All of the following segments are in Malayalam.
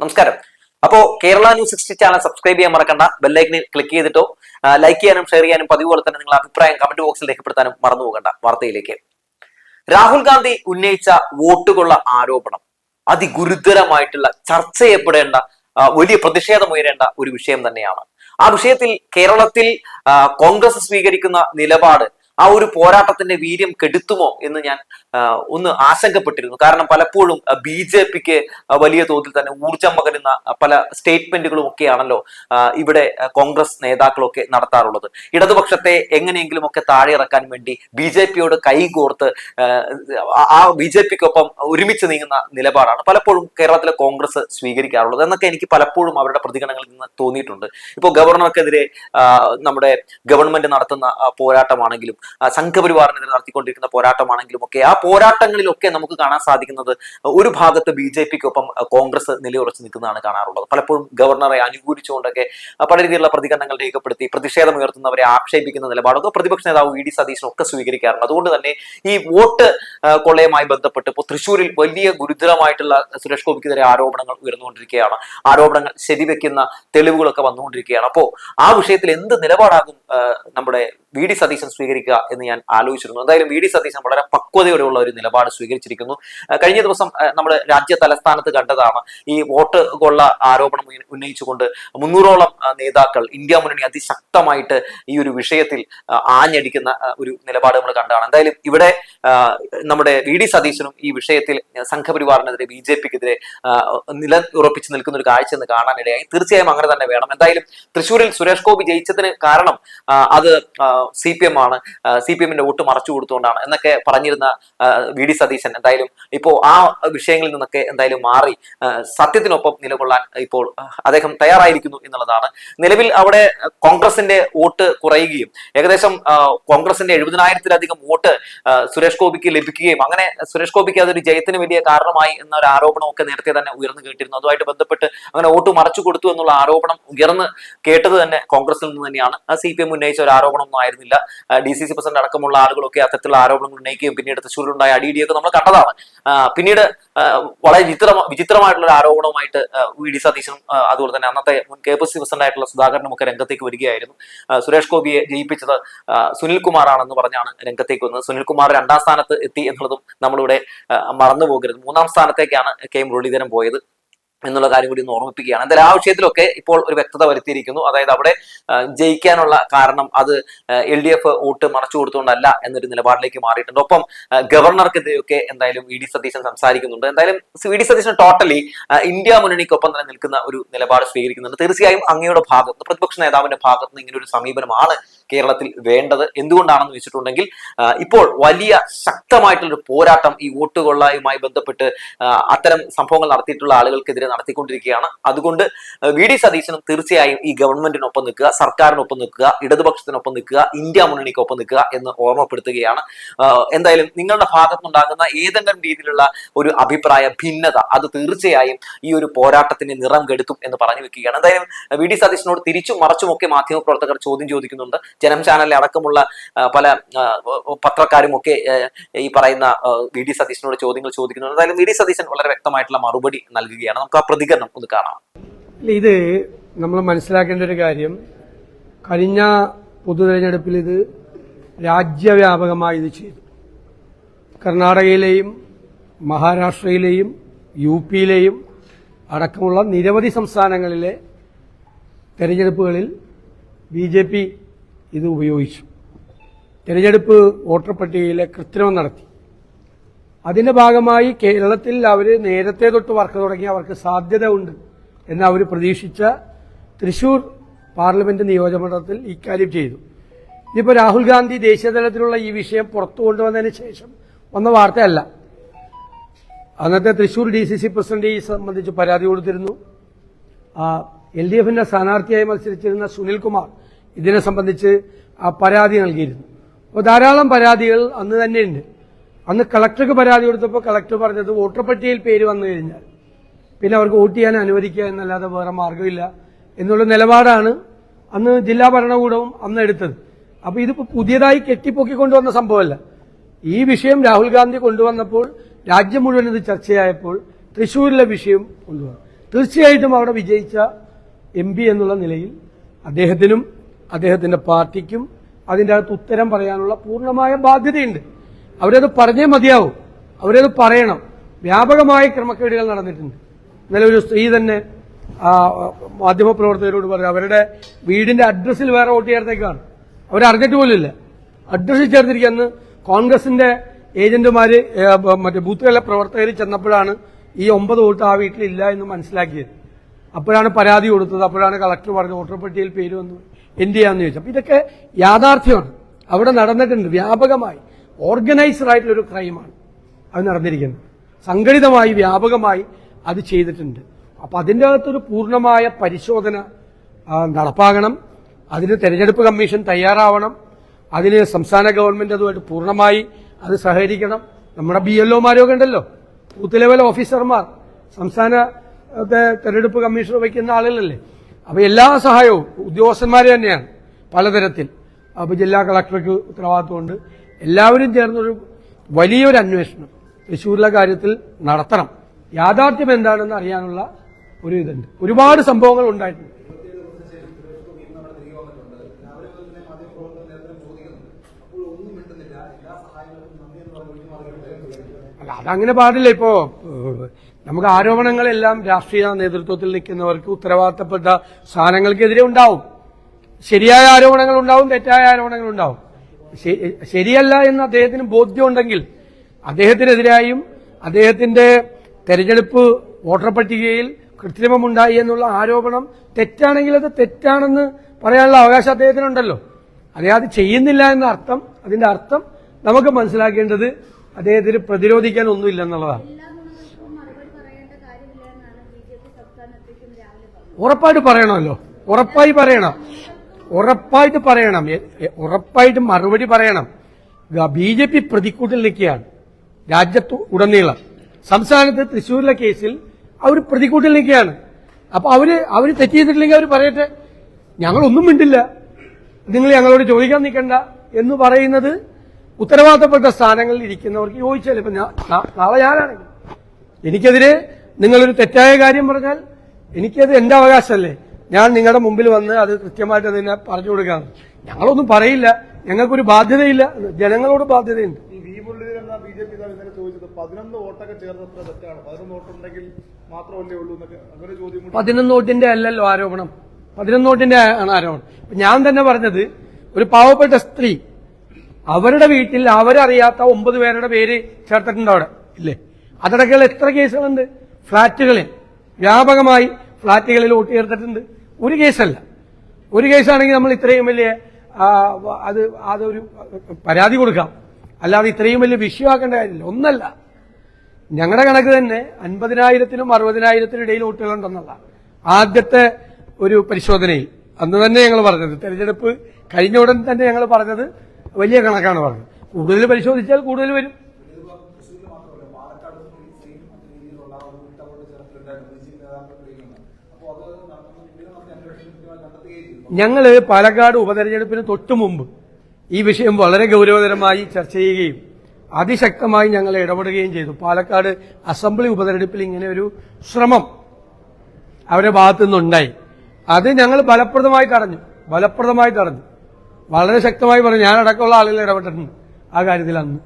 നമസ്കാരം. അപ്പോ Kerala news sixty channel subscribe ചെയ്യാൻ മറക്കണ്ട. ബെല്ലൈക്കനിൽ ക്ലിക്ക് ചെയ്തിട്ടോ ലൈക്ക് ചെയ്യാനും ഷെയർ ചെയ്യാനും പതിവ് പോലെ തന്നെ നിങ്ങളുടെ അഭിപ്രായം കമന്റ് ബോക്സിൽ രേഖപ്പെടുത്താനും മറന്നു പോകണ്ട വാർത്തയിലേക്ക്. രാഹുൽ ഗാന്ധി ഉന്നയിച്ച വോട്ടുകളുള്ള ആരോപണം. അതിഗുരുതരമായിട്ടുള്ള ചർച്ച ചെയ്യപ്പെടേണ്ട വലിയ പ്രതിഷേധം ഉയരേണ്ട ഒരു വിഷയം തന്നെയാണ്. ആ വിഷയത്തിൽ കേരളത്തിൽ കോൺഗ്രസ് സ്വീകരിക്കുന്ന നിലപാട് ആ ഒരു പോരാട്ടത്തിന്റെ വീര്യം കെടുത്തുമോ എന്ന് ഞാൻ ഒന്ന് ആശങ്കപ്പെട്ടിരുന്നു. കാരണം പലപ്പോഴും ബി ജെ പിക്ക് വലിയ തോതിൽ തന്നെ ഊർജം പകരുന്ന പല സ്റ്റേറ്റ്മെന്റുകളും ഒക്കെയാണല്ലോ ഇവിടെ കോൺഗ്രസ് നേതാക്കളൊക്കെ നടത്താറുള്ളത്. ഇടതുപക്ഷത്തെ എങ്ങനെയെങ്കിലും ഒക്കെ താഴെ ഇറക്കാൻ വേണ്ടി ബി ജെ പിയോട് കൈകോർത്ത് ആ, ബി ജെ പിക്കൊപ്പം ഒരുമിച്ച് നീങ്ങുന്ന നിലപാടാണ് പലപ്പോഴും കേരളത്തിലെ കോൺഗ്രസ് സ്വീകരിക്കാറുള്ളത് എന്നൊക്കെ എനിക്ക് പലപ്പോഴും അവരുടെ പ്രതികരണങ്ങളിൽ നിന്ന് തോന്നിയിട്ടുണ്ട്. ഇപ്പോൾ ഗവർണർക്കെതിരെ നമ്മുടെ ഗവൺമെന്റ് നടത്തുന്ന പോരാട്ടമാണെങ്കിലും സംഘപരിവാറിനെതിരെ നടത്തിക്കൊണ്ടിരിക്കുന്ന പോരാട്ടമാണെങ്കിലും ഒക്കെ ആ പോരാട്ടങ്ങളിലൊക്കെ നമുക്ക് കാണാൻ സാധിക്കുന്നത് ഒരു ഭാഗത്ത് ബി ജെ പിക്കൊപ്പം കോൺഗ്രസ് നിലയുറച്ച് നിൽക്കുന്നതാണ് കാണാറുള്ളത്. പലപ്പോഴും ഗവർണറെ അനുകൂലിച്ചുകൊണ്ടൊക്കെ പല രീതിയിലുള്ള പ്രതികരണങ്ങൾ രേഖപ്പെടുത്തി പ്രതിഷേധം ഉയർത്തുന്നവരെ ആക്ഷേപിക്കുന്ന നിലപാടൊക്കെ പ്രതിപക്ഷ നേതാവ് വി ഡി സതീശൻ ഒക്കെ സ്വീകരിക്കാറുണ്ട്. അതുകൊണ്ട് തന്നെ ഈ വോട്ട് കൊള്ളയുമായി ബന്ധപ്പെട്ട് ഇപ്പോൾ തൃശ്ശൂരിൽ വലിയ ഗുരുതരമായിട്ടുള്ള സുരേഷ് ഗോപിക്കെതിരെ ആരോപണങ്ങൾ ഉയർന്നുകൊണ്ടിരിക്കുകയാണ്. ആരോപണങ്ങൾ ശരിവെക്കുന്ന തെളിവുകളൊക്കെ വന്നുകൊണ്ടിരിക്കുകയാണ്. അപ്പോൾ ആ വിഷയത്തിൽ എന്ത് നിലപാടാകും നമ്മുടെ വി ഡി സതീശൻ സ്വീകരിക്കുക? എന്ന് ഞാൻ ആലോചിച്ചിരുന്നു. എന്തായാലും വി ഡി സതീശൻ വളരെ പക്വതയോടെയുള്ള ഒരു നിലപാട് സ്വീകരിച്ചിരിക്കുന്നു. കഴിഞ്ഞ ദിവസം നമ്മൾ രാജ്യ തലസ്ഥാനത്ത് കണ്ടതാണ് ഈ വോട്ട് കൊള്ള ആരോപണം ഉന്നയിച്ചുകൊണ്ട് മുന്നൂറോളം നേതാക്കൾ ഇന്ത്യ മുന്നണി അതിശക്തമായിട്ട് ഈ ഒരു വിഷയത്തിൽ ആഞ്ഞടിക്കുന്ന ഒരു നിലപാട് നമ്മൾ കണ്ടതാണ്. എന്തായാലും ഇവിടെ നമ്മുടെ വി ഡി സതീശനും ഈ വിഷയത്തിൽ സംഘപരിവാറിനെതിരെ ബി ജെ പിക്കെതിരെ നില ഉറപ്പിച്ചു നിൽക്കുന്ന ഒരു കാഴ്ച എന്ന് കാണാനിടയായി. തീർച്ചയായും അങ്ങനെ തന്നെ വേണം. എന്തായാലും തൃശ്ശൂരിൽ സുരേഷ് ഗോപി ജയിച്ചതിന് കാരണം അത് സി പി എം ആണ്. സി പി എമ്മിന്റെ വോട്ട് മറച്ചു കൊടുത്തുകൊണ്ടാണ് എന്നൊക്കെ പറഞ്ഞിരുന്ന വി ഡി സതീശൻ. എന്തായാലും ഇപ്പോൾ ആ വിഷയങ്ങളിൽ നിന്നൊക്കെ എന്തായാലും മാറി സത്യത്തിനൊപ്പം നിലകൊള്ളാൻ ഇപ്പോൾ അദ്ദേഹം തയ്യാറായിരിക്കുന്നു എന്നുള്ളതാണ്. നിലവിൽ അവിടെ കോൺഗ്രസിന്റെ വോട്ട് കുറയുകയും ഏകദേശം കോൺഗ്രസിന്റെ എഴുപതിനായിരത്തിലധികം വോട്ട് സുരേഷ് ഗോപിക്ക് ലഭിക്കുകയും അങ്ങനെ സുരേഷ് ഗോപിക്ക് അതൊരു ജയത്തിന് വലിയ കാരണമായി എന്നൊരു ആരോപണമൊക്കെ നേരത്തെ തന്നെ ഉയർന്നു കേട്ടിരുന്നു. അതുമായിട്ട് ബന്ധപ്പെട്ട് അങ്ങനെ വോട്ട് മറച്ചു കൊടുത്തു എന്നുള്ള ആരോപണം ഉയർന്ന് കേട്ടത് തന്നെ കോൺഗ്രസിൽ നിന്ന് തന്നെയാണ്. സി പി എം ഉന്നയിച്ച ഒരു ആരോപണമൊന്നും ആയിരുന്നില്ല. ഡി സി സി പ്രസിഡന്റ് അടക്കമുള്ള ആളുകളൊക്കെ അത്തരത്തിലുള്ള ആരോപണങ്ങൾ ഉന്നയിക്കുകയും പിന്നീട് തൃശ്ശൂരിലുണ്ടായ അടിയിടിയൊക്കെ നമ്മൾ കണ്ടതാണ്. പിന്നീട് വളരെ വിചിത്ര വിചിത്രമായിട്ടുള്ള ഒരു ആരോപണവുമായിട്ട് വി ഡി സതീശനും അതുപോലെ തന്നെ അന്നത്തെ മുൻ കെ പി സി പ്രസിഡന്റ് ആയിട്ടുള്ള സുധാകരനും ഒക്കെ രംഗത്തേക്ക് വരികയായിരുന്നു. സുരേഷ് ഗോപിയെ ജയിപ്പിച്ചത് സുനിൽ കുമാറാണെന്ന് പറഞ്ഞാണ് രംഗത്തേക്ക് വന്നത്. സുനിൽ കുമാർ രണ്ടാം സ്ഥാനത്ത് എത്തി എന്നുള്ളതും നമ്മളിവിടെ മറന്നു പോകരുത് മൂന്നാം സ്ഥാനത്തേക്കാണ് കെ മുരളീധരൻ പോയത്. എന്നുള്ള കാര്യം കൂടി ഒന്ന് ഓർമ്മിപ്പിക്കുകയാണ്. എന്തായാലും ആ വിഷയത്തിലൊക്കെ ഇപ്പോൾ ഒരു വ്യക്തത വരുത്തിയിരിക്കുന്നു. അതായത് അവിടെ ജയിക്കാനുള്ള കാരണം അത് എൽ ഡി എഫ് വോട്ട് മറച്ചു കൊടുത്തുകൊണ്ടല്ല എന്നൊരു നിലപാടിലേക്ക് മാറിയിട്ടുണ്ട്. ഒപ്പം ഗവർണർക്കെതിരെയൊക്കെ എന്തായാലും ഇ ഡി സതീശൻ സംസാരിക്കുന്നുണ്ട്. എന്തായാലും E D Satheesan totally India മുന്നണിക്കൊപ്പം തന്നെ നിൽക്കുന്ന ഒരു നിലപാട് സ്വീകരിക്കുന്നുണ്ട്. തീർച്ചയായും അങ്ങയുടെ ഭാഗത്ത് പ്രതിപക്ഷ നേതാവിന്റെ ഭാഗത്ത് നിന്ന് ഇങ്ങനെ ഒരു സമീപനമാണ് കേരളത്തിൽ വേണ്ടത് എന്തുകൊണ്ടാണെന്ന് വെച്ചിട്ടുണ്ടെങ്കിൽ ഇപ്പോൾ വലിയ ശക്തമായിട്ടുള്ള ഒരു പോരാട്ടം ഈ വോട്ട് കൊള്ളയുമായി ബന്ധപ്പെട്ട് അത്തരം സംഭവങ്ങൾ നടത്തിയിട്ടുള്ള ആളുകൾക്കെതിരെ നടത്തിക്കൊണ്ടിരിക്കുകയാണ്. അതുകൊണ്ട് വി ഡി സതീശനും തീർച്ചയായും ഈ ഗവൺമെന്റിനൊപ്പം നിൽക്കുക സർക്കാരിനൊപ്പം നിൽക്കുക ഇടതുപക്ഷത്തിനൊപ്പം നിൽക്കുക ഇന്ത്യ മുന്നണിക്കൊപ്പം നിൽക്കുക എന്ന് ഓർമ്മപ്പെടുത്തുകയാണ്. എന്തായാലും നിങ്ങളുടെ ഭാഗത്തുനിന്നുണ്ടാകുന്ന ഏതെങ്കിലും രീതിയിലുള്ള ഒരു അഭിപ്രായ ഭിന്നത അത് തീർച്ചയായും ഈ ഒരു പോരാട്ടത്തിന് നിറം കെടുത്തും എന്ന് പറഞ്ഞു വെക്കുകയാണ്. എന്തായാലും വി ഡി സതീശനോട് തിരിച്ചും മറച്ചുമൊക്കെ മാധ്യമപ്രവർത്തകർ ചോദ്യം ചോദിക്കുന്നുണ്ട്. ജനം ചാനലിൽ അടക്കമുള്ള പല പത്രക്കാരും ഒക്കെ ഈ പറയുന്ന വി ഡി സതീശനോട് ചോദ്യങ്ങൾ ചോദിക്കുന്നു എന്തായാലും വി ഡി സതീശൻ വളരെ വ്യക്തമായിട്ടുള്ള മറുപടി നൽകുകയാണ്. നമുക്ക് ആ പ്രതികരണം ഒന്ന് കാണാം. ഇത് നമ്മൾ മനസ്സിലാക്കേണ്ട ഒരു കാര്യം. കഴിഞ്ഞ പൊതു തെരഞ്ഞെടുപ്പിൽ ഇത് രാജ്യവ്യാപകമായി ഇത് ചെയ്തു. കർണാടകയിലെയും മഹാരാഷ്ട്രയിലെയും യു പിയിലെയും അടക്കമുള്ള നിരവധി സംസ്ഥാനങ്ങളിലെ തെരഞ്ഞെടുപ്പുകളിൽ ബി ജെ പി ഇത് ഉപയോഗിച്ചു. തെരഞ്ഞെടുപ്പ് വോട്ടർ പട്ടികയിലെ കൃത്രിമം നടത്തി. അതിന്റെ ഭാഗമായി കേരളത്തിൽ അവർ നേരത്തെ തൊട്ട് വർക്ക് തുടങ്ങി അവർക്ക് സാധ്യത ഉണ്ട് എന്ന് അവർ പ്രതീക്ഷിച്ച തൃശൂർ പാർലമെന്റ് നിയോജകമണ്ഡലത്തിൽ ഇക്കാര്യം ചെയ്തു. ഇതിപ്പോൾ രാഹുൽ ഗാന്ധി ദേശീയ തലത്തിലുള്ള ഈ വിഷയം പുറത്തു കൊണ്ടുവന്നതിന് ശേഷം വന്ന വാർത്തയല്ല. അന്നത്തെ Thrissur D C C president ഈ സംബന്ധിച്ച് പരാതി കൊടുത്തിരുന്നു. എൽ ഡി എഫിന്റെ സ്ഥാനാർത്ഥിയായി മത്സരിച്ചിരുന്ന സുനിൽകുമാർ ഇതിനെ സംബന്ധിച്ച് ആ പരാതി നൽകിയിരുന്നു. അപ്പോൾ ധാരാളം പരാതികൾ അന്ന് തന്നെയുണ്ട്. അന്ന് കളക്ടർക്ക് പരാതി കൊടുത്തപ്പോൾ കളക്ടർ പറഞ്ഞത് വോട്ടർ പട്ടികയിൽ പേര് വന്നു കഴിഞ്ഞാൽ പിന്നെ അവർക്ക് വോട്ട് ചെയ്യാൻ അനുവദിക്കുക എന്നല്ലാതെ വേറെ മാർഗമില്ല എന്നുള്ള നിലപാടാണ് അന്ന് ജില്ലാ ഭരണകൂടവും അന്ന് എടുത്തത്. അപ്പോൾ ഇതിപ്പോൾ പുതിയതായി കെട്ടിപ്പൊക്കിക്കൊണ്ടുവന്ന സംഭവമല്ല. ഈ വിഷയം രാഹുൽ ഗാന്ധി കൊണ്ടുവന്നപ്പോൾ രാജ്യം മുഴുവൻ ഇത് ചർച്ചയായപ്പോൾ തൃശ്ശൂരിലെ വിഷയം കൊണ്ടുവന്നു. തീർച്ചയായിട്ടും അവിടെ വിജയിച്ച എം എന്നുള്ള നിലയിൽ അദ്ദേഹത്തിനും അദ്ദേഹത്തിന്റെ പാർട്ടിക്കും അതിന്റെ അകത്ത് ഉത്തരം പറയാനുള്ള പൂർണമായ ബാധ്യതയുണ്ട്. അവരത് പറഞ്ഞേ മതിയാവും. അവരത് പറയണം. വ്യാപകമായ ക്രമക്കേടുകൾ നടന്നിട്ടുണ്ട്. ഇന്നലെ ഒരു സ്ത്രീ തന്നെ മാധ്യമപ്രവർത്തകരോട് പറഞ്ഞു അവരുടെ വീടിന്റെ അഡ്രസ്സിൽ വേറെ വോട്ട് ചേർത്തേക്കാണ്. അവരറിഞ്ഞിട്ട് പോലില്ല അഡ്രസ്സിൽ ചേർത്തിരിക്കുക അന്ന് കോൺഗ്രസിന്റെ ഏജന്റുമാര് മറ്റേ ബൂത്തുകളിലെ പ്രവർത്തകർ ചെന്നപ്പോഴാണ് ഈ ഒമ്പത് വോട്ട് ആ വീട്ടിലില്ല എന്ന് മനസ്സിലാക്കിയത്. അപ്പോഴാണ് പരാതി കൊടുത്തത്. അപ്പോഴാണ് കളക്ടർ പറഞ്ഞത് വോട്ടർ പേര് വന്നു എന്ത് ചെയ്യാന്ന് ഇതൊക്കെ യാഥാർത്ഥ്യമാണ്. അവിടെ നടന്നിട്ടുണ്ട്. വ്യാപകമായി. ഓർഗനൈസ്ഡ് ആയിട്ടുള്ള ഒരു ക്രൈമാണ് അത് നടന്നിരിക്കുന്നത്. സംഘടിതമായി വ്യാപകമായി അത് ചെയ്തിട്ടുണ്ട്. അപ്പൊ അതിന്റെ അകത്തൊരു പൂർണമായ പരിശോധന നടപ്പാകണം. അതിന് തെരഞ്ഞെടുപ്പ് കമ്മീഷൻ തയ്യാറാവണം. അതിന് സംസ്ഥാന ഗവൺമെന്റ് അതുമായിട്ട് പൂർണമായി അത് സഹകരിക്കണം. നമ്മുടെ ബി എൽ ഒമാരൊക്കെ ഉണ്ടല്ലോ. ബൂത്ത് ലെവൽ ഓഫീസർമാർ. സംസ്ഥാന തെരഞ്ഞെടുപ്പ് കമ്മീഷണർ വയ്ക്കുന്ന ആളുകളല്ലേ. അപ്പൊ എല്ലാ സഹായവും ഉദ്യോഗസ്ഥന്മാർ തന്നെയാണ് പലതരത്തിൽ. അപ്പോൾ ജില്ലാ കളക്ടർക്ക് ഉത്തരവാദിത്വമുണ്ട്. എല്ലാവരും ചേർന്നൊരു വലിയൊരു അന്വേഷണം തൃശ്ശൂരിലെ കാര്യത്തിൽ നടത്തണം. യാഥാർത്ഥ്യം എന്താണെന്ന് അറിയാനുള്ള ഒരു ഇതുണ്ട്. ഒരുപാട് സംഭവങ്ങൾ ഉണ്ടായിട്ടുണ്ട്. അല്ല അതങ്ങനെ പാടില്ല ഇപ്പോ. നമുക്ക് ആരോപണങ്ങളെല്ലാം രാഷ്ട്രീയ നേതൃത്വത്തിൽ നിൽക്കുന്നവർക്ക് ഉത്തരവാദിത്തപ്പെട്ട സ്ഥാനങ്ങൾക്കെതിരെ ഉണ്ടാവും. ശരിയായ ആരോപണങ്ങൾ ഉണ്ടാവും തെറ്റായ ആരോപണങ്ങൾ ഉണ്ടാവും. ശരിയല്ല എന്ന് അദ്ദേഹത്തിന് ബോധ്യമുണ്ടെങ്കിൽ അദ്ദേഹത്തിനെതിരായും അദ്ദേഹത്തിന്റെ തെരഞ്ഞെടുപ്പ് വോട്ടർ പട്ടികയിൽ കൃത്രിമമുണ്ടായി എന്നുള്ള ആരോപണം തെറ്റാണെങ്കിൽ അത് തെറ്റാണെന്ന് പറയാനുള്ള അവകാശം അദ്ദേഹത്തിനുണ്ടല്ലോ. അദ്ദേഹം അത് ചെയ്യുന്നില്ല എന്ന അർത്ഥം അതിന്റെ അർത്ഥം നമുക്ക് മനസ്സിലാക്കേണ്ടത് അദ്ദേഹത്തിന് പ്രതിരോധിക്കാൻ ഒന്നുമില്ലെന്നുള്ളതാണ് എല്ലാ നുണകൾക്കും മറുപടി പറയേണ്ട കാര്യമില്ല എന്നാണ് ബി ജെ പി സംസ്ഥാന അധ്യക്ഷൻ രാവിലെ പറഞ്ഞത് ഉറപ്പായിട്ട് പറയണമല്ലോ. ഉറപ്പായി പറയണം. ഉറപ്പായിട്ട് പറയണം. ഉറപ്പായിട്ട് മറുപടി പറയണം. ബി ജെ പി പ്രതിക്കൂട്ടിൽ നിൽക്കുകയാണ്. രാജ്യത്ത് ഉടനീളം. സംസ്ഥാനത്ത് തൃശ്ശൂരിലെ കേസിൽ അവർ പ്രതിക്കൂട്ടിൽ നിൽക്കുകയാണ്. അപ്പൊ അവർ അവർ തെറ്റ് ചെയ്തിട്ടില്ലെങ്കിൽ അവർ പറയട്ടെ. ഞങ്ങളൊന്നും മിണ്ടില്ല. നിങ്ങൾ ഞങ്ങളോട് ചോദിക്കാൻ നിൽക്കണ്ട എന്ന് പറയുന്നത് ഉത്തരവാദിത്തപ്പെട്ട സ്ഥാനങ്ങളിൽ ഇരിക്കുന്നവർക്ക് യോജിച്ചാൽ ഇപ്പൊ നാളെ ഞാനാണെങ്കിൽ എനിക്കെതിരെ നിങ്ങളൊരു തെറ്റായ കാര്യം പറഞ്ഞാൽ എനിക്കത് എന്റെ അവകാശമല്ലേ? ഞാൻ നിങ്ങളുടെ മുമ്പിൽ വന്ന് അത് കൃത്യമായിട്ട് അതിനെ പറഞ്ഞു കൊടുക്കാം. ഞങ്ങളൊന്നും പറയില്ല. ഞങ്ങൾക്കൊരു ബാധ്യതയില്ല. ജനങ്ങളോട് ബാധ്യതയുണ്ട്. പതിനൊന്ന് വോട്ടിന്റെ അല്ലല്ലോ ആരോപണം. പതിനൊന്ന് വോട്ടിന്റെ ആണ് ആരോപണം. ഞാൻ തന്നെ പറഞ്ഞത് ഒരു പാവപ്പെട്ട സ്ത്രീ അവരുടെ വീട്ടിൽ അവരറിയാത്ത ഒമ്പത് പേരുടെ പേര് ചേർത്തിട്ടുണ്ട് അവിടെ. ഇല്ലേ? അതടക്കമുള്ള എത്ര കേസുകളുണ്ട്? ഫ്ളാറ്റുകളിൽ വ്യാപകമായി ഫ്ളാറ്റുകളിൽ വോട്ട് ചേർത്തിട്ടുണ്ട് ഒരു കേസല്ല. ഒരു കേസാണെങ്കിൽ നമ്മൾ ഇത്രയും വലിയ അത് അതൊരു പരാതി കൊടുക്കാം. അല്ലാതെ ഇത്രയും വലിയ വിഷയമാക്കേണ്ട കാര്യമില്ല. ഒന്നല്ല. ഞങ്ങളുടെ കണക്ക് തന്നെ അൻപതിനായിരത്തിനും അറുപതിനായിരത്തിനും ഇടയിൽ വോട്ടുകളുണ്ടെന്നുള്ള ആദ്യത്തെ ഒരു പരിശോധനയിൽ. അന്ന് തന്നെ ഞങ്ങൾ പറഞ്ഞത് തെരഞ്ഞെടുപ്പ് കഴിഞ്ഞ ഉടൻ തന്നെ ഞങ്ങൾ പറഞ്ഞത് വലിയ കണക്കാണ് പറഞ്ഞത്. കൂടുതൽ പരിശോധിച്ചാൽ കൂടുതൽ വരും. ഞങ്ങൾ പാലക്കാട് ഉപതെരഞ്ഞെടുപ്പിന് തൊട്ടു മുമ്പ് ഈ വിഷയം വളരെ ഗൗരവതരമായി ചർച്ച ചെയ്യുകയും അതിശക്തമായി ഞങ്ങൾ ഇടപെടുകയും ചെയ്തു. പാലക്കാട് അസംബ്ലി ഉപതെരഞ്ഞെടുപ്പിൽ ഇങ്ങനെ ഒരു ശ്രമം അവരുടെ ഭാഗത്തു നിന്നുണ്ടായി അത് ഞങ്ങൾ ഫലപ്രദമായി തടഞ്ഞു ഫലപ്രദമായി തടഞ്ഞു വളരെ ശക്തമായി പറഞ്ഞു. ഞാനടക്കമുള്ള ആളുകൾ ഇടപെട്ടിട്ടുണ്ട് ആ കാര്യത്തിൽ അന്ന്.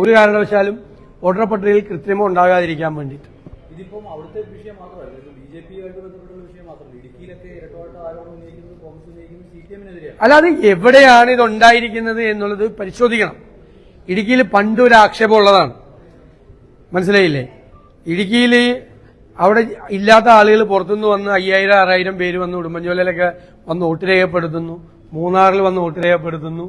ഒരു കാരണവശാലും വോട്ടർ പട്ടികയിൽ കൃത്രിമം ഉണ്ടാകാതിരിക്കാൻ വേണ്ടിയിട്ട്. ഇതിപ്പം അവിടുത്തെ വിഷയം മാത്രമല്ല ബി ജെ ആയിട്ട് ബന്ധപ്പെട്ടുള്ള വിഷയം മാത്രമല്ല. ഇടുക്കിയിലൊക്കെ ഇരട്ടവാട്ട ആരോപണം ഉന്നയിക്കുന്നത് കോൺഗ്രസ് ഉന്നയിക്കുന്നത് സി പി എമ്മിനെതിരെയാണ്. അല്ലാതെ എവിടെയാണ് ഇത് ഉണ്ടായിരിക്കുന്നത് എന്നുള്ളത് പരിശോധിക്കണം. ഇടുക്കിയിൽ പണ്ടൊരു ആക്ഷേപം ഉള്ളതാണ്. മനസ്സിലായില്ലേ? ഇടുക്കിയിൽ അവിടെ ഇല്ലാത്ത ആളുകൾ പുറത്തുനിന്ന് വന്ന് അയ്യായിരം ആറായിരം പേര് വന്ന് ഉടുമ്പൻചോലയിലൊക്കെ വന്ന് വോട്ട് രേഖപ്പെടുത്തുന്നു. മൂന്നാറിൽ വന്ന് വോട്ട് രേഖപ്പെടുത്തുന്നു.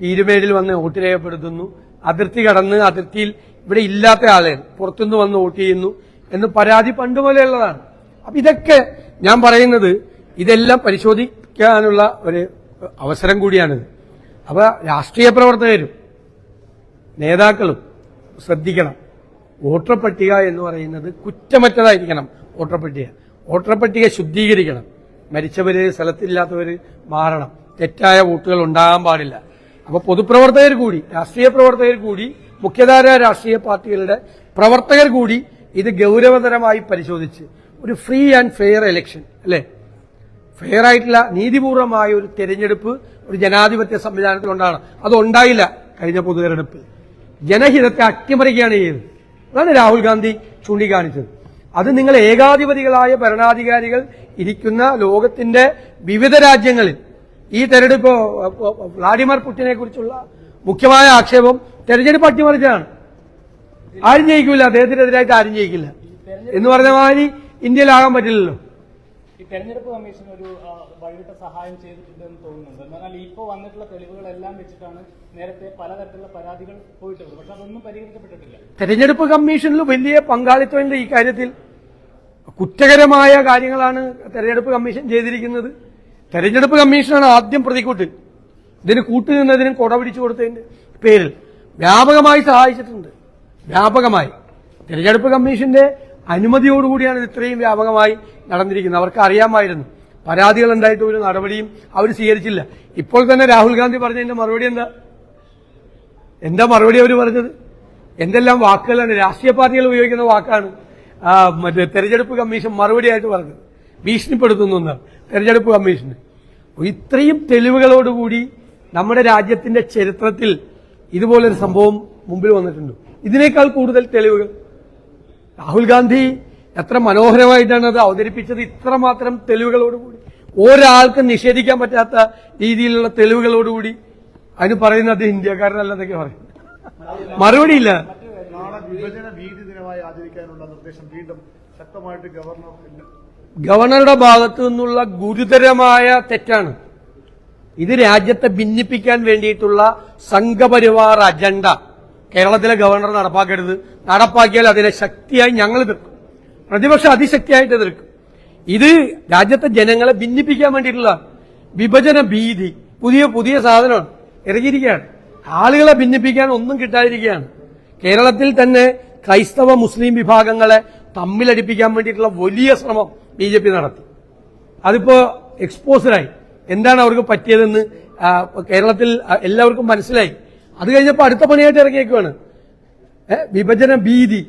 പീരുമേടിൽ വന്ന് വോട്ട് രേഖപ്പെടുത്തുന്നു. അതിർത്തി കടന്ന് അതിർത്തിയിൽ ഇവിടെ ഇല്ലാത്ത ആളുകൾ പുറത്തുനിന്ന് വന്ന് വോട്ട് ചെയ്യുന്നു. എന്ന് പരാതി പണ്ട് പോലെയുള്ളതാണ്. അപ്പൊ ഇതൊക്കെ ഞാൻ പറയുന്നത് ഇതെല്ലാം പരിശോധിക്കാനുള്ള ഒരു അവസരം കൂടിയാണിത് അപ്പൊ രാഷ്ട്രീയ പ്രവർത്തകരും നേതാക്കളും ശ്രദ്ധിക്കണം. വോട്ടർ പട്ടിക എന്ന് പറയുന്നത് കുറ്റമറ്റതായിരിക്കണം വോട്ടർ പട്ടിക. വോട്ടർ പട്ടിക ശുദ്ധീകരിക്കണം. മരിച്ചവര് സ്ഥലത്തില്ലാത്തവര് മാറണം. തെറ്റായ വോട്ടുകൾ ഉണ്ടാകാൻ പാടില്ല. അപ്പൊ പൊതുപ്രവർത്തകർ കൂടി രാഷ്ട്രീയ പ്രവർത്തകർ കൂടി മുഖ്യധാര രാഷ്ട്രീയ പാർട്ടികളുടെ പ്രവർത്തകർ കൂടി ഇത് ഗൗരവതരമായി പരിശോധിച്ച് ഒരു ഫ്രീ ആൻഡ് ഫെയർ ഇലക്ഷൻ അല്ലേ? ഫെയർ ആയിട്ടുള്ള നീതിപൂർവമായ ഒരു തെരഞ്ഞെടുപ്പ് ഒരു ജനാധിപത്യ സംവിധാനത്തിലുണ്ടാണ് അത് ഉണ്ടായില്ല കഴിഞ്ഞ പൊതു തെരഞ്ഞെടുപ്പിൽ ജനഹിതത്തെ അട്ടിമറിക്കുകയാണ് ചെയ്തത്. അതാണ് രാഹുൽ ഗാന്ധി ചൂണ്ടിക്കാണിച്ചത്. അത് നിങ്ങൾ ഏകാധിപതികളായ ഭരണാധികാരികൾ ഇരിക്കുന്ന ലോകത്തിന്റെ വിവിധ രാജ്യങ്ങളിൽ ഈ തെരഞ്ഞെടുപ്പ് വ്ളാഡിമിർ പുടിനെ കുറിച്ചുള്ള മുഖ്യമായ ആക്ഷേപം തെരഞ്ഞെടുപ്പ് അട്ടിമറിച്ചതാണ്. ആരും ജയിക്കില്ല അദ്ദേഹത്തിനെതിരായിട്ട് ആരും ജയിക്കില്ല. എന്ന് പറഞ്ഞ മാതിരി ഇന്ത്യയിലാകാൻ പറ്റില്ലല്ലോ. ഈ തെരഞ്ഞെടുപ്പ് കമ്മീഷൻ ഒരു വഴിവിട്ട സഹായം ചെയ്തിട്ടുണ്ടെന്ന് തോന്നുന്നുണ്ട്. എന്നാൽ ഇപ്പോൾ വന്നിട്ടുള്ള തെളിവുകളെല്ലാം വെച്ചിട്ടാണ് നേരത്തെ പലതരത്തിലുള്ള പരാതികൾ പോയിട്ടുള്ളത്. പക്ഷെ അതൊന്നും പരിഹരിക്കപ്പെട്ടിട്ടില്ല തെരഞ്ഞെടുപ്പ് കമ്മീഷനിൽ വലിയ പങ്കാളിത്തമുണ്ട് ഈ കാര്യത്തിൽ. കുറ്റകരമായ കാര്യങ്ങളാണ് തെരഞ്ഞെടുപ്പ് കമ്മീഷൻ ചെയ്തിരിക്കുന്നത്. തെരഞ്ഞെടുപ്പ് കമ്മീഷനാണ് ആദ്യം പ്രതിക്കൂട്ട് ഇതിന് കൂട്ടുനിന്നതിനും കൊട പിടിച്ചു കൊടുത്തതിന്റെ പേരിൽ വ്യാപകമായി സഹായിച്ചിട്ടുണ്ട്. വ്യാപകമായി. തെരഞ്ഞെടുപ്പ് കമ്മീഷന്റെ അനുമതിയോടുകൂടിയാണ് ഇത് ഇത്രയും വ്യാപകമായി നടന്നിരിക്കുന്നത്. അവർക്ക് അറിയാമായിരുന്നു. പരാതികൾ ഉണ്ടായിട്ട് ഒരു നടപടിയും അവർ സ്വീകരിച്ചില്ല. ഇപ്പോൾ തന്നെ രാഹുൽ ഗാന്ധി പറഞ്ഞതിന്റെ മറുപടി എന്താ? എന്താ മറുപടി അവർ പറഞ്ഞത്? എന്തെല്ലാം വാക്കുകളാണ്? രാഷ്ട്രീയ പാർട്ടികൾ ഉപയോഗിക്കുന്ന വാക്കാണ് മറ്റേ തെരഞ്ഞെടുപ്പ് കമ്മീഷൻ മറുപടിയായിട്ട് പറഞ്ഞത്. ഭീഷണിപ്പെടുത്തുന്നു തെരഞ്ഞെടുപ്പ് കമ്മീഷന്. ഇത്രയും തെളിവുകളോടുകൂടി നമ്മുടെ രാജ്യത്തിന്റെ ചരിത്രത്തിൽ ഇതുപോലൊരു സംഭവം മുമ്പിൽ വന്നിട്ടുണ്ട്. ഇതിനേക്കാൾ കൂടുതൽ തെളിവുകൾ. രാഹുൽ ഗാന്ധി എത്ര മനോഹരമായിട്ടാണ് അത് അവതരിപ്പിച്ചത് ഇത്രമാത്രം തെളിവുകളോടുകൂടി. ഒരാൾക്ക് നിഷേധിക്കാൻ പറ്റാത്ത രീതിയിലുള്ള തെളിവുകളോടുകൂടി അതിന് പറയുന്നത് അദ്ദേഹം ഇന്ത്യക്കാരനല്ലെന്നൊക്കെ പറയും. ഗവർണർ ഇല്ല ഗവർണറുടെ ഭാഗത്തു നിന്നുള്ള ഗുരുതരമായ തെറ്റാണ്. ഇത് രാജ്യത്തെ ഭിന്നിപ്പിക്കാൻ വേണ്ടിയിട്ടുള്ള സംഘപരിവാർ അജണ്ട. കേരളത്തിലെ ഗവർണർ നടപ്പാക്കരുത്. നടപ്പാക്കിയാൽ അതിനെ ശക്തിയായി ഞങ്ങൾ എതിർക്കും പ്രതിപക്ഷം അതിശക്തിയായിട്ട് എതിർക്കും ഇത് രാജ്യത്തെ ജനങ്ങളെ ഭിന്നിപ്പിക്കാൻ വേണ്ടിയിട്ടുള്ള വിഭജന ഭീതി പുതിയ പുതിയ സാധനമാണ്. ഇറങ്ങിയിരിക്കുകയാണ്. ആളുകളെ ഭിന്നിപ്പിക്കാൻ ഒന്നും കിട്ടാതിരിക്കുകയാണ്. കേരളത്തിൽ തന്നെ ക്രൈസ്തവ മുസ്ലിം വിഭാഗങ്ങളെ തമ്മിലടിപ്പിക്കാൻ വേണ്ടിയിട്ടുള്ള വലിയ ശ്രമം ബി ജെ പി നടത്തി. അതിപ്പോ എക്സ്പോസറായി എന്താണ് അവർക്ക് പറ്റിയതെന്ന് കേരളത്തിൽ എല്ലാവർക്കും മനസ്സിലായി. അത് കഴിഞ്ഞപ്പോൾ അടുത്ത പണിയായിട്ട് ഇറങ്ങിയേക്കുവാണ്. വിഭജന ഭീതി.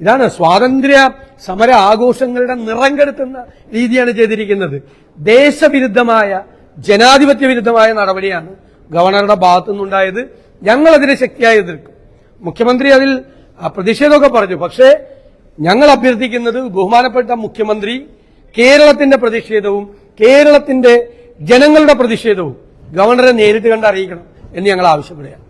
ഇതാണ് സ്വാതന്ത്ര്യ സമര ആഘോഷങ്ങളുടെ നിറം കെടുത്തുന്ന രീതിയാണ് ചെയ്തിരിക്കുന്നത്. ദേശവിരുദ്ധമായ ജനാധിപത്യ വിരുദ്ധമായ നടപടിയാണ് ഗവർണറുടെ ഭാഗത്തു നിന്നുണ്ടായത് ഞങ്ങൾ അതിനെ ശക്തിയായി എതിർക്കും. മുഖ്യമന്ത്രി അതിൽ പ്രതിഷേധമൊക്കെ പറഞ്ഞു. പക്ഷേ ഞങ്ങൾ അഭ്യർത്ഥിക്കുന്നത് ബഹുമാനപ്പെട്ട മുഖ്യമന്ത്രി കേരളത്തിന്റെ പ്രതിഷേധവും കേരളത്തിന്റെ ജനങ്ങളുടെ പ്രതിഷേധവും ഗവർണറെ നേരിട്ട് കണ്ട് അറിയിക്കണം എന്ന് ഞങ്ങൾ ആവശ്യപ്പെടുകയാണ്.